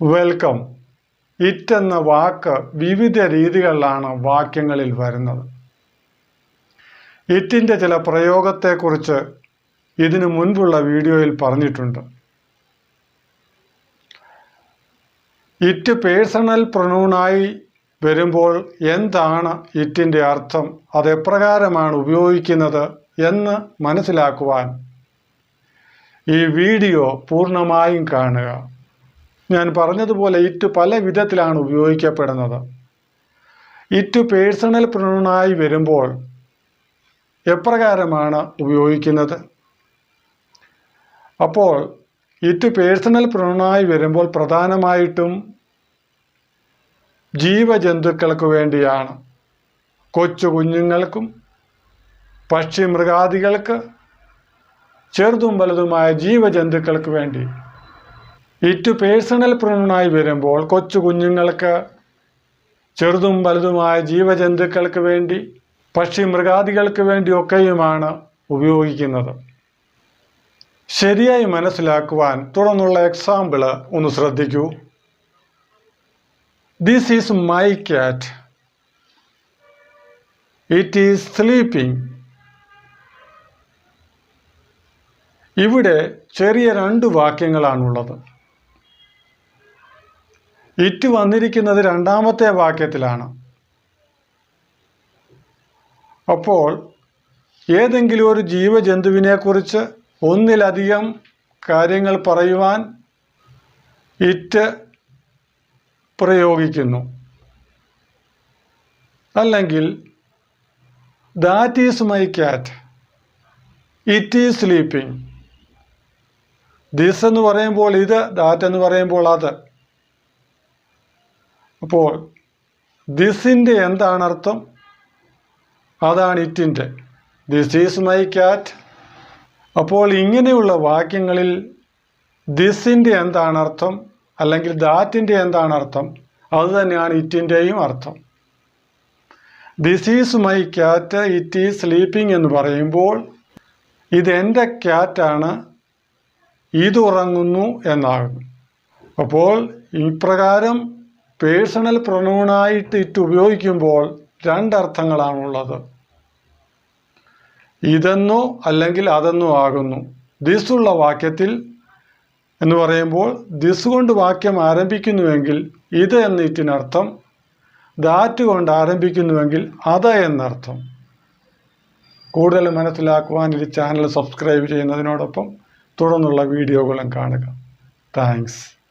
Welcome it എന്ന വാക്ക് വിവിധ രീതികളിലാണ് വാക്യങ്ങളിൽ വരുന്നത്. ഇറ്റിന്റെ ചില പ്രയോഗത്തെക്കുറിച്ച് ഇതിനു മുൻപുള്ള വീഡിയോയിൽ പറഞ്ഞിട്ടുണ്ട്. ഇറ്റ് പേഴ്സണൽ പ്രണൂണായി വരുമ്പോൾ എന്താണ് ഇറ്റിന്റെ അർത്ഥം? അതെപ്രകാരമാണ് ഉപയോഗിക്കുന്നത് എന്ന് മനസ്സിലാക്കുവാൻ ഈ വീഡിയോ പൂർണമായും കാണുക. ഞാൻ പറഞ്ഞതുപോലെ ഇറ്റ് പല വിധത്തിലാണ് ഉപയോഗിക്കപ്പെടുന്നത്. ഇറ്റ് പേഴ്സണൽ പ്രണുണായി വരുമ്പോൾ എപ്രകാരമാണ് ഉപയോഗിക്കുന്നത്? അപ്പോൾ ഇറ്റ് പേഴ്സണൽ പ്രണുണായി വരുമ്പോൾ പ്രധാനമായിട്ടും ജീവജന്തുക്കൾക്ക് വേണ്ടിയാണ്. കൊച്ചു കുഞ്ഞുങ്ങൾക്കും പക്ഷി മൃഗാദികൾക്ക് ചെറുതും വലുതുമായ ജീവജന്തുക്കൾക്ക് വേണ്ടി. ഇറ്റ് പേഴ്സണൽ പ്രണനായി വരുമ്പോൾ കൊച്ചു കുഞ്ഞുങ്ങൾക്ക് ചെറുതും വലുതുമായ ജീവജന്തുക്കൾക്ക് വേണ്ടി പക്ഷി മൃഗാദികൾക്ക് വേണ്ടിയൊക്കെയുമാണ് ഉപയോഗിക്കുന്നത്. ശരിയായി മനസ്സിലാക്കുവാൻ തുടർന്നുള്ള എക്സാമ്പിൾ ഒന്ന് ശ്രദ്ധിക്കൂ. This is my cat it is sleeping ഇവിടെ ചെറിയ രണ്ട് വാക്യങ്ങളാണുള്ളത്. ഇറ്റ് വന്നിരിക്കുന്നത് രണ്ടാമത്തെ വാക്യത്തിലാണ്. അപ്പോൾ ഏതെങ്കിലും ഒരു ജീവജന്തുവിനെക്കുറിച്ച് ഒന്നിലധികം കാര്യങ്ങൾ പറയുവാൻ ഇറ്റ് പ്രയോഗിക്കുന്നു. അല്ലെങ്കിൽ that is my cat it is sleeping this എന്ന് പറയുമ്പോൾ ഇത് ദാറ്റ് എന്ന് പറയുമ്പോൾ അത്. അപ്പോൾ ദിസിന്റെ എന്താണ് അർത്ഥം അതാണ് ഇറ്റിന്റെ ദിസ് ഈസ് മൈ ക്യാറ്റ് അപ്പോൾ ഇങ്ങനെയുള്ള വാക്യങ്ങളിൽ ദിസിന്റെ എന്താണ് അർത്ഥം അല്ലെങ്കിൽ ദാറ്റിന്റെ എന്താണ് അർത്ഥം അത് തന്നെയാണ് ഇറ്റിന്റെയും അർത്ഥം. This is my cat it is sleeping എന്ന് പറയുമ്പോൾ ഇതെന്റെ ക്യാറ്റാണ് ഇതുറങ്ങുന്നു എന്നാകുന്നു. എന്നാകും അപ്പോൾ ഇപ്രകാരം പേഴ്സണൽ പ്രണൂണായിട്ട് ഇറ്റ് ഉപയോഗിക്കുമ്പോൾ രണ്ടർത്ഥങ്ങളാണുള്ളത്. ഇതെന്നോ അല്ലെങ്കിൽ അതെന്നോ ആകുന്നു. ദിസ് ഉള്ള വാക്യത്തിൽ എന്ന് പറയുമ്പോൾ ദിസ് കൊണ്ട് വാക്യം ആരംഭിക്കുന്നുവെങ്കിൽ ഇത് എന്ന ഇറ്റിനർത്ഥം ദാറ്റ് കൊണ്ട് ആരംഭിക്കുന്നുവെങ്കിൽ അത് എന്നർത്ഥം. കൂടുതൽ മനസ്സിലാക്കുവാൻ ഈ ചാനൽ സബ്സ്ക്രൈബ് ചെയ്യുന്നതിനോടൊപ്പം തുടർന്നുള്ള വീഡിയോകളും കാണുക. താങ്ക്സ്